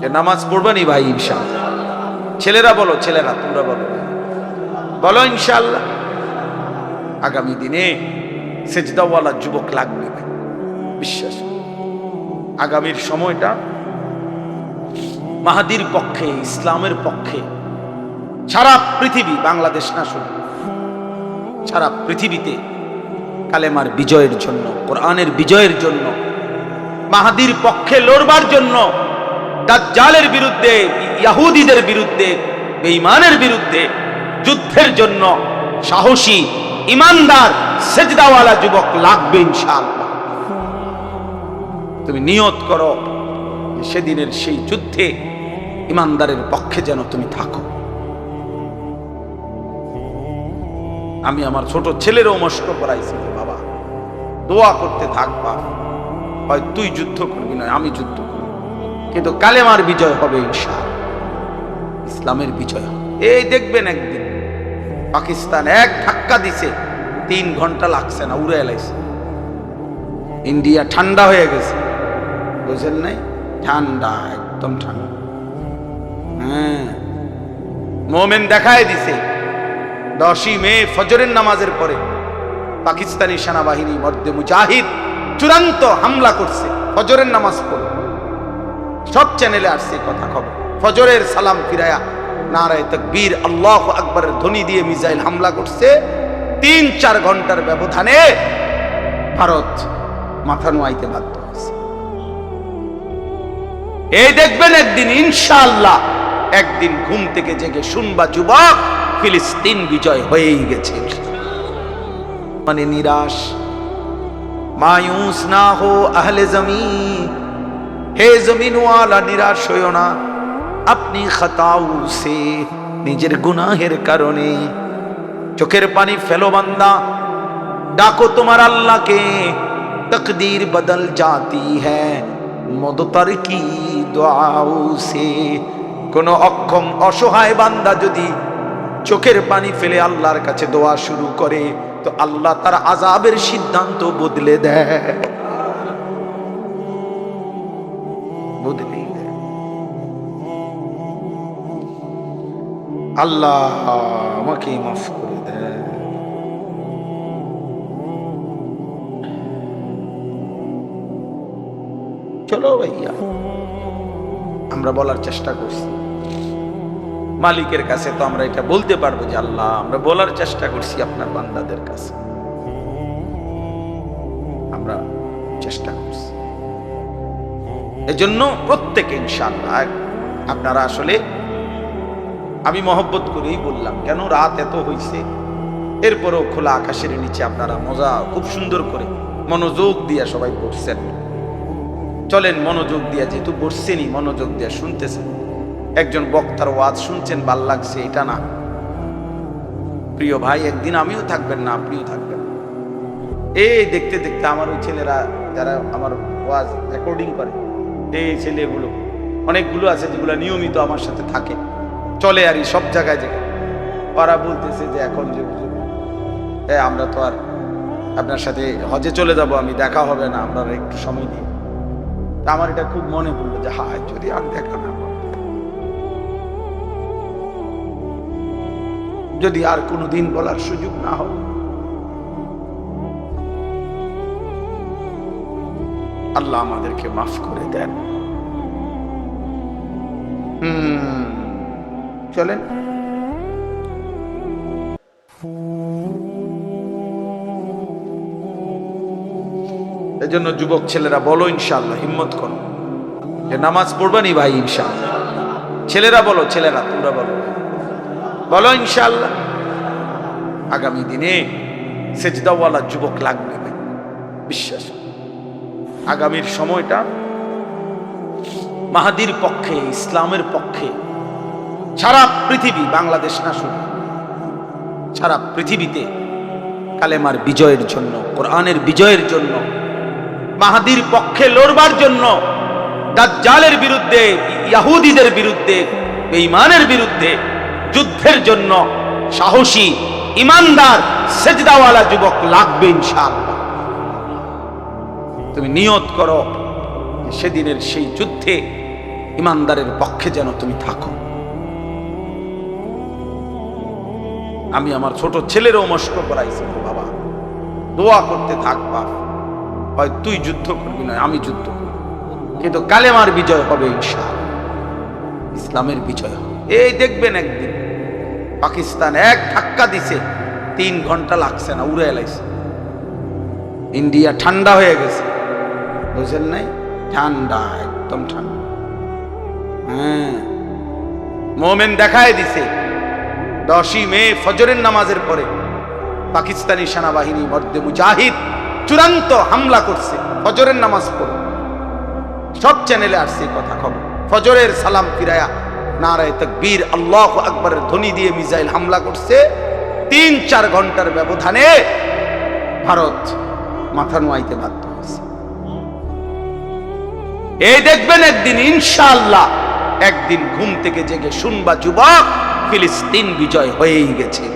যে নামাজ পড়বেনি ভাই, ইনশাআল্লাহ। ছেলেরা বলো, ছেলেরা, তোমরা বলো। বলো, ইনশাআল্লাহ। আগামী দিনে সেজদাওয়ালা যুবক লাগবে। ভাই বিশ্বাস। আগামীর সময়টা মাহাদির পক্ষে, ইসলামের পক্ষে, সারা পৃথিবী, বাংলাদেশ না শুধু, সারা পৃথিবীতে কালেমার বিজয়ের জন্য, কোরআনের বিজয়ের জন্য, মাহাদির পক্ষে লড়বার জন্য দাজ্জালের বিরুদ্ধে, ইয়াহুদিদের বিরুদ্ধে, বেঈমানের বিরুদ্ধে যুদ্ধের জন্য সাহসী, ইমানদার, সেজদাওয়ালা যুবক লাগবে ইনশাআল্লাহ। তুমি নিয়ত করো সেদিনের সেই যুদ্ধে ইমানদারের পক্ষে যেন তুমি থাকো। আমি আমার ছোট ছেলেরও মস্ক করাইছি বাবা। দোয়া করতে থাকবা। হয় তুই যুদ্ধ করবি না আমি যুদ্ধ করব। কিন্তু কালেমার বিজয় হবে ইনশাআল্লাহ। ইসলামের বিজয় এই দেখবেন একদিন, পাকিস্তান এক ধাক্কা দিছে, তিন ঘণ্টা লাগছে না, উড়ে এলাইছে ইন্ডিয়া ঠান্ডা হয়ে গেছে। বুঝলেন নাই? ঠান্ডা, একদম ঠান্ডা। হ্যাঁ। মোমেন দেখায় দিছে, দশই মে ফজরের নামাজের পরে পাকিস্তানি সেনাবাহিনী মধ্যে মুজাহিদ চূড়ান্ত হামলা করছে, ফজরের নামাজ পড়ে। সব চ্যানেলে আসছে কথা খবর। ফজরের সালাম ফিরায়া নারায় তকবীর, আল্লাহ আকবরের ধ্বনি দিয়ে মিসাইল হামলা করছে। তিন চার ঘণ্টার ব্যবধানে ভারত মাথা নোয়াইতে বাধ্য হয়েছে। এই দেখবেন একদিন, ইনশাআল্লাহ, একদিন ঘুম থেকে জেগে শুনবা যুবক, ফিলিস্তিন বিজয় হয়েই গেছে। মানে নিরাশ, মায়ুস না হো আহলে জমি হে জমিনওয়ালা, নিরাশ হইও না। আপনি খাতাউ সে নিজের গুনাহের কারণে। চোখের পানি ফেলো বান্দা, ডাকো তোমার আল্লাহকে। তকদির বদল জাতি হ্যায় মদতার কি দোয়াউসে কোনো অক্ষম অসহায় বান্দা যদি চোখের পানি ফেলে আল্লাহর কাছে দোয়া শুরু করে, তো আল্লাহ তার আজাবের সিদ্ধান্ত বদলে দেয়। দেয় আল্লাহ আমাকে মাফ করে দেয়। চলো ভাইয়া, আমরা বলার চেষ্টা করছি। মালিকের কাছে তো আমরা এটা বলতে পারব যে আল্লাহ, আমরা বলার চেষ্টা করছি আপনার বান্দাদের কাছে। আমরা চেষ্টা করছি। এজন্য প্রত্যেকে ইনশাআল্লাহ, আপনারা আসলে আমি মহব্বত করেই বললাম, কেন রাত এত হইছে? এরপরও খোলা আকাশের নিচে আপনারা মজা খুব সুন্দর করে মনোযোগ দিয়ে সবাই পড়ছেন চলেন মনোযোগ দিয়ে, যেহেতু বসছেনই, মনোযোগ দিয়ে শুনতেছেন। একজন বক্তার ওয়াজ শুনছেন, ভালো লাগছে, এটা না। প্রিয় ভাই, একদিন আমিও থাকবেন না, আপনিও থাকবেন। এই দেখতে দেখতে আমার ওই ছেলেরা, যারা আমার ওয়াজ রেকর্ডিং করে এই ছেলেগুলো অনেকগুলো আছে যেগুলো নিয়মিত আমার সাথে থাকে। চলে আর সব জায়গায় যে ওরা বলতেছে যে এখন যে এ, আমরা তো আর আপনার সাথে হজে চলে যাব, আমি দেখা হবে না, আমরা একটু সময় দিই তা আমার এটা খুব মনে পড়ল যে, হায়, যদি আর দেখা না যদি আর কোনো দিন বলার সুযোগ না হয়। আল্লাহ আমাদেরকে মাফ করে দেন। হুম, চলেন। এজন্য যুবক ছেলেরা বলো ইনশাল্লাহ হিম্মত করো। নামাজ পড়বেনি ভাই, ইনশাআল্লাহ। ছেলেরা বলো, ছেলেরা, তোমরা বলো। বলো ইনশাল্লাহ আগামী দিনে সেজদাওয়ালা যুবক লাগবে ভাই, বিশ্বাস আগামীর সময়টা মাহাদির পক্ষে, ইসলামের পক্ষে, সারা পৃথিবী বাংলাদেশ না শুধু, সারা পৃথিবীতে কালেমার বিজয়ের জন্য, কোরআনের বিজয়ের জন্য, মাহাদির পক্ষে লড়বার জন্য, দাজ্জালের বিরুদ্ধে, ইয়াহুদিদের বিরুদ্ধে, বেঈমানের বিরুদ্ধে যুদ্ধের জন্য সাহসী, ইমানদার, সেজদাওয়ালা যুবক লাগবে ইনশাআল্লাহ। তুমি নিয়ত করো সেদিনের সেই যুদ্ধে ইমানদারের পক্ষে যেন তুমি থাকো। আমি আমার ছোট ছেলেরও মস্ক করাইছি বাবা। দোয়া করতে থাক বাপ। হয় তুই যুদ্ধ করবি নয় আমি যুদ্ধ করব। কিন্তু কালেমার বিজয় হবে ইনশাআল্লাহ। ইসলামের বিজয় হবে। এই দেখবেন একদিন পাকিস্তান এক ধাক্কা দিছে, তিন ঘণ্টা লাগছে না, উড়ে এলাইছে। ইন্ডিয়া ঠান্ডা হয়ে গেছে। বুঝলেন নাই? ঠান্ডা, একদম ঠান্ডা। হ্যাঁ। মোমেন দেখায় দিছে। দশই মে ফজরের নামাজের পরে পাকিস্তানি সেনাবাহিনী মধ্যে মুজাহিদ চূড়ান্ত হামলা করছে ফজরের নামাজ পড়ে। সব চ্যানেলে আসছে কথা খবর। ফজরের সালাম ফিরায়া নারায় তকবীর, আল্লাহ আকবরের ধ্বনি দিয়ে মিসাইল হামলা করছে। তিন চার ঘণ্টার ব্যবধানে ভারত মাথা নোয়াইতে বাধ্য। এই দেখবেন একদিন ইনশাআল্লাহ একদিন ঘুম থেকে জেগে শুনবা যুবক ফিলিস্তিন বিজয় হয়েই গেছে।